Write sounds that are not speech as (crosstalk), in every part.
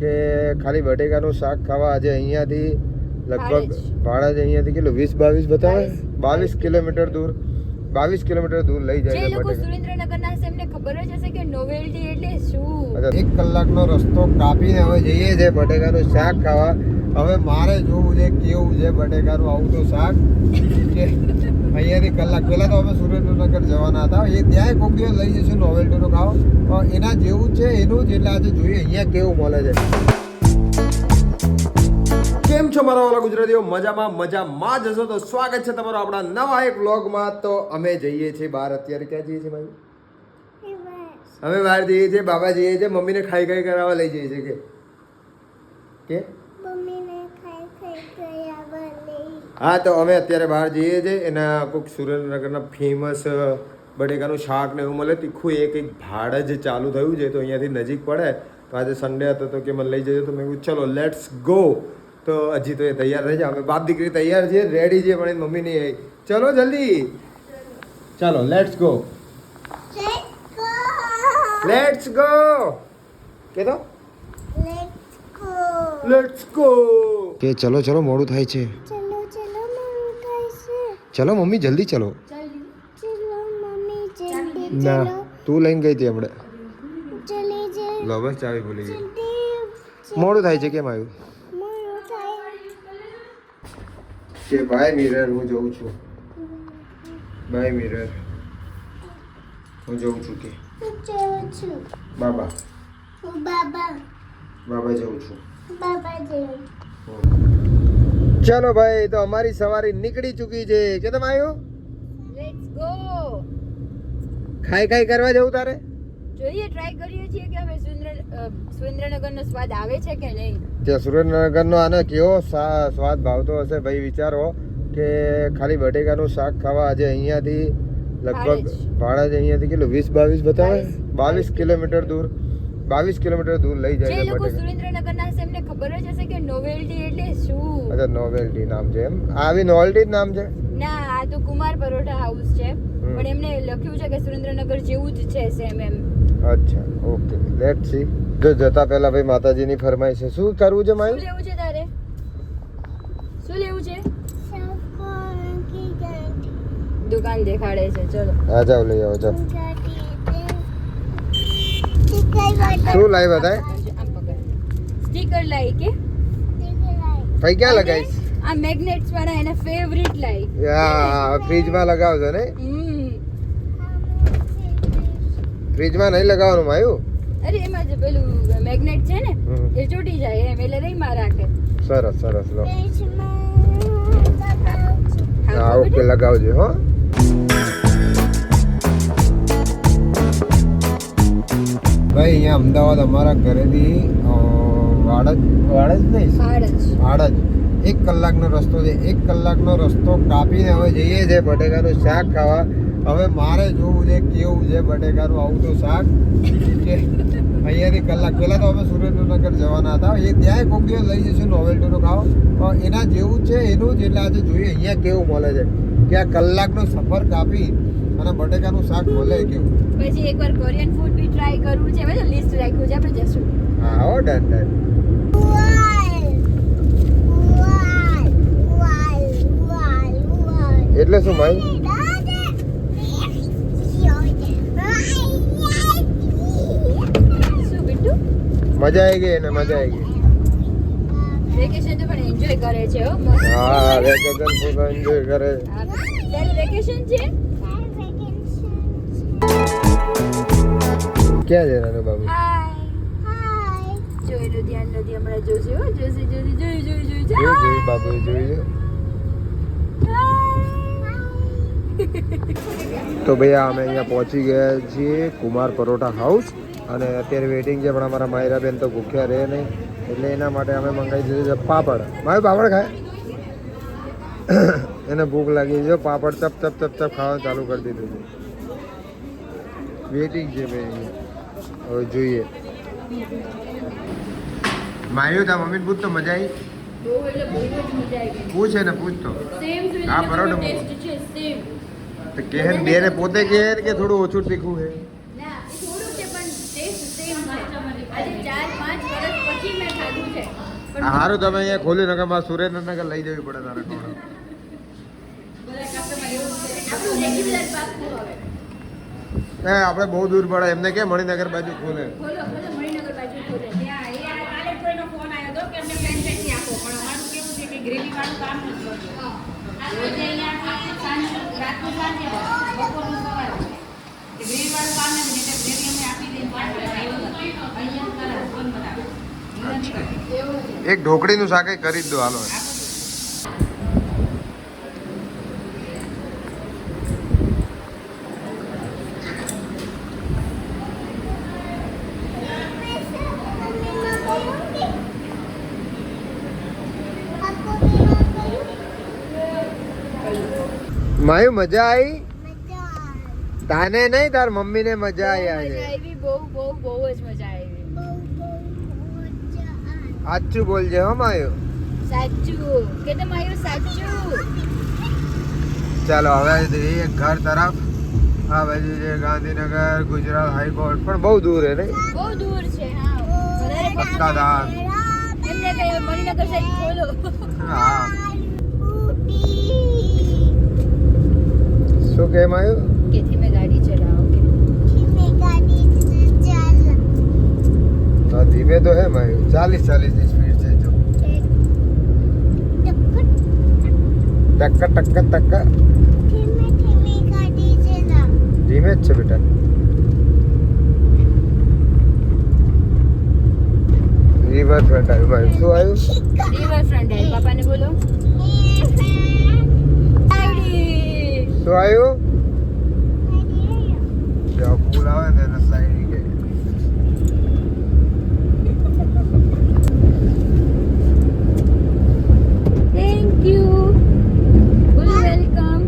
કે ખાલી બટેકાનું શાક ખાવા આજે અહીંયાથી લગભગ. ભાડા જ. અહીંયાથી કેટલું? વીસ બાવીસ બતાવે? બાવીસ. કિલોમીટર દૂર. બાવીસ કિલોમીટર દૂર લઈ જાય છે લોકો સુરેન્દ્રનગરના હશે એમને ખબર જ હશે કે નોવેલ્ટી એટલે શું? અચ્છા, એક કલાકનો રસ્તો કાપીને હવે જઈએ છે બટેકાનું શાક ખાવા. હવે મારે જોવું છે કેવું છે બટેકાનું આવું તો શાક? અહીંયાથી કલાક પહેલાં તો અમે સુરેન્દ્રનગર જવાના હતા. એ ત્યાંય કોઈક દિવસ લઈ જઈશું નોવેલ્ટીનો ખાવ. એના જેવું છે, એનું જ એટલે આજે જોઈએ, અહીંયા કેવું મળે છે. કેમ છો મારા વાલા ગુજરાતીઓ? મજામાં મજામાં જ હશો? તો સ્વાગત છે તમારો આપણા નવા એક વ્લોગમાં તો અમે જઈએ છીએ બહાર. અત્યારે ક્યાં જઈએ છીએ ભાઈ? અમે બહાર જઈએ છીએ, બાબા જઈએ છીએ, મમ્મીને ખાઈ ખાઈ કરાવવા લઈ જઈએ છીએ કે કે હા તો અમે અત્યારે બહાર જઈએ છીએ એના કોઈક સુરેન્દ્રનગરના ફેમસ બટેકાનું શાક ને એવું મળે. તીખું એક એક ભાડ જ ચાલુ થયું છે તો અહીંયાથી નજીક પડે. તો આજે સન્ડે હતો તો કે મને લઈ જજો. તો મેં કીધું ચલો લેટ્સ ગો તો હજી તો એ તૈયાર થઈ જાય. અમે બાપ દીકરી તૈયાર છીએ રેડી છીએ પણ મમ્મી નહીં આવી ચલો જલ્દી. ચાલો લેટ્સ ગો લેટ્સ ગો કે તો લેટ્સ ગો કે ચલો ચલો મોડું થાય છે. ચલો મમ્મી જલ્દી ચલો ના તું લઈને ગઈ હતી હમણે લો બસ ચાવી ભૂલી ગઈ મોડું થાય છે કેમ આવ્યું કે બાય મિરર હું જોઉં છું બાય મિરર હું જોઉં છું કે બાબા બાબા જોઉં છું ચાલો ભાઈ તો અમારી સવારી નીકળી ચૂકી છે. કે તમે આવ્યો લેટ્સ ગો ખાઈ ખાઈ કરવા જવું તારે? જોઈએ ટ્રાય કરીએ છીએ કે હવે સુરેન્દ્ર સુરેન્દ્રનગરનો સ્વાદ આવે છે કે નહીં? ત્યાં સુરેન્દ્રનગરનો આને કેવો સ્વાદ ભાવતો હશે ભાઈ વિચારો કે ખાલી બટેકાનું શાક ખાવા આજે અહીંયાથી લગભગ. ભાડા જ. અહીંયાથી કેટલું વીસ બાવીસ બતાવે? બાવીસ. કિલોમીટર દૂર. બાવીસ કિલોમીટર દૂર લઈ જાય છે લોકો સુરેન્દ્રનગરના હશે એમને ખબર જ હશે કે નોવેલ્ટી એટલે શું અચ્છા નોવેલ્ટી નામ છે એમ. આવી નોવેલ્ટી જ નામ છે? ના આ તો કુમાર પરોઠા હાઉસ છે. પણ એમને લખ્યું છે કે સુરેન્દ્રનગર જેવું જ છે સેમ એમ. અચ્છા ઓકે લેટ સી જો જતા પહેલા ભાઈ માતાજીની ફરમાઈ છે. શું કરવું છે શું લેવું છે તારે? શું લેવું છે? દુકાન દેખાડે છે ચલો. હા જાવ લઈ આવો જાવ શું લાવી બતાય સ્ટીકર લાવી કે? ભાઈ ક્યાં લગાવીશ? આ મેગ્નેટ્સ વાળા એના ફેવરિટ લાઈ યા ફ્રીજમાં લગાવજો ને? ફ્રીજમાં નહીં લગાવવાનું માયું અરે એમાં જે પેલું મેગ્નેટ છે ને એ ચોટી જાય એમ એટલે રહી માં રાખે. સરસ સરસ લો. હા, હા ઓકે લગાવજો હો. ભાઈ અહીંયા અમદાવાદ અમારા ઘરેથી વાડજ વાડજ નહીં? વાડજ એક કલાકનો રસ્તો છે. એક કલાકનો રસ્તો કાપીને હવે જઈએ છે બટેકાનું શાક ખાવા. હવે મારે જોવું છે કેવું છે બટેકાનું આવું તો શાક. અહીંયાથી કલાક પહેલાં તો અમે સુરેન્દ્રનગર જવાના હતા. એ ત્યાંય કોઈક દિવસ લઈ જઈશું નોવેલ્ટીનું ખાવ. પણ એના જેવું છે એનું જ એટલે આજે જોઈએ અહીંયા કેવું મળે છે. કે આ કલાકનો સફર કાપી અને બટેકાનું શાક મળે કેવું. પછી એકવાર કોરિયન ફૂડ બી ટ્રાય કરવું છે. લિસ્ટ રાખ્યું છે. આપણે જશું. હા હો ડન ડન. એટલે શું ભાઈ? મજા આવી ગઈ એને મજા આવી ગઈ. વેકેશન તો પણ એન્જોય કરે છે હો હા વેકેશન ફૂલ એન્જોય કરે. તારું વેકેશન છે? ક્યાં નાનું બાબુ? જોઈ લો ધ્યાન નથી હમણાં જોશે હો જોશે જોશે જોઈ જોઈ જોઈ જોઈ જોઈ બાબુ જોઈ જો. તો ભાઈ અમે અહીંયા પહોંચી ગયા છીએ કુમાર પરોઠા હાઉસ અને અત્યારે વેઇટિંગ છે પણ અમારા માયરાબેન તો ભૂખ્યા રહે નહીં. એટલે એના માટે અમે મંગાવી દીધું છે પાપડ. મારે પાપડ ખાય? (coughs) એને ભૂખ લાગી છે. પાપડ ચપ ચપ ચપ ચપ ખાવાનું ચાલુ કરી દીધું છે. વેઇટિંગ છે ભાઈ હવે જોઈએ. માર્યું તા મમ્મી પૂછ તો મજા આવી? પૂછે ગઈ પૂછ તો. હા, પરોઠો ટેસ્ટ છે સેમ તો કહે ને બેને પોતે કેર કે થોડું ઓછું તીખું છે? પણ સારું તમે અહીંયા ખોલ્યું નગરમાં સુરેન્દ્રનગર લઈ જવી પડે તારે. આપણું હવે. એ આપણે બહુ દૂર પડે એમને કે મણિનગર બાજુ ખોલે. ખોલો ખોલો મણિનગર બાજુ ખોલે. ત્યાં કાલે કોઈનો ફોન આવ્યો હતો કે અમને ફ્રેન્ચાઇઝી આપો પણ ગ્રેવી વાળું કામ નથી કરતું. રોજે અહીંયા સાંજ રાતનું સાંજે બપોરનું સવારે. ગ્રેવી વાળું કામ નથી નહીં ગ્રેવી અમે આપી દઈએ પાંચ વાગે એવું નથી અહીંયા કરાવે. ફોન બનાવે હું નથી. કરતી એવું છે એક ઢોકળીનું શાક કરી જ દો હાલો. માયું મજા આવી તાને નહીં તાર મમ્મી ને મજા આવી મજા આજે બહુ બહુ બહુ જ મજા આવી સાચું બોલજે હો માયું. સાચું. કે તો મારું સાચું. ચાલો હવે જઈએ ઘર તરફ. આ બાજુ છે ગાંધીનગર ગુજરાત હાઈકોર્ટ પણ બહુ દૂર હે નહીં બહુ દૂર છે હા. સત્તાધાર એમને કહ્યું મણિનગર સાઈડ બોલો હા. શું કે માયું કે ધીમે ગાડી ચલાવો કે હા ધીમે તો હે માયું ચાલીસ ચાલીસની સ્પીડ છે જો ટક્કા ટક્કા ટક્કા ધીમે જ છે બેટા રિવર ફ્રન્ટ આવ્યું માયું શું આવ્યું રિવર ફ્રન્ટ આવી પાપાને બોલો ગાડી શું આવ્યું જો પુલ આવે ને એને સ્લાઇડિંગ કે થેન્ક યુ બોલો વેલકમ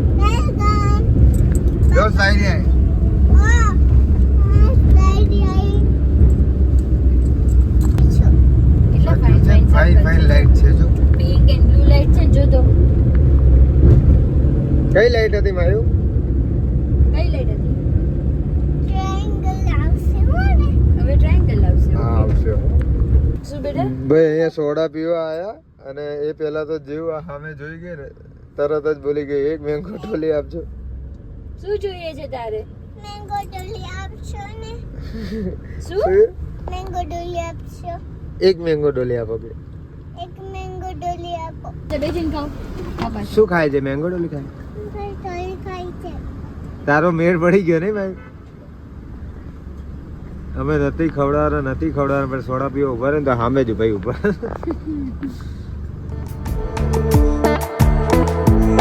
જો સ્લાઇડિંગ આવી એટલા fine fine fine fine light છે જો પિંક એન્ડ બ્લુ લાઈટ છે ને જો તો કઈ લાઈટ હતી માયું કઈ લાઈટ હતી? ભાઈ અહીંયા સોડા પીવા આયા અને એ પહેલા તો જેવું આ સામે જોઈ ગઈ ને તરત જ બોલી ગઈ એક મેંગો ટોલી આપજો. શું જોઈએ છે તારે? શું? શું? એક મેંગો ડોલી આપો કે તો બેસીને ખાઓ. શું ખાય છે? મેંગો ડોલી ખાય? તારો મેળ પડી ગયો નહીં ભાઈ? અમે નથી ખવડાવવાના નથી ખવડાવવાના, પણ સોડા પીવા ઊભા રહે ને તો સામે જ ભાઈ ઊભા.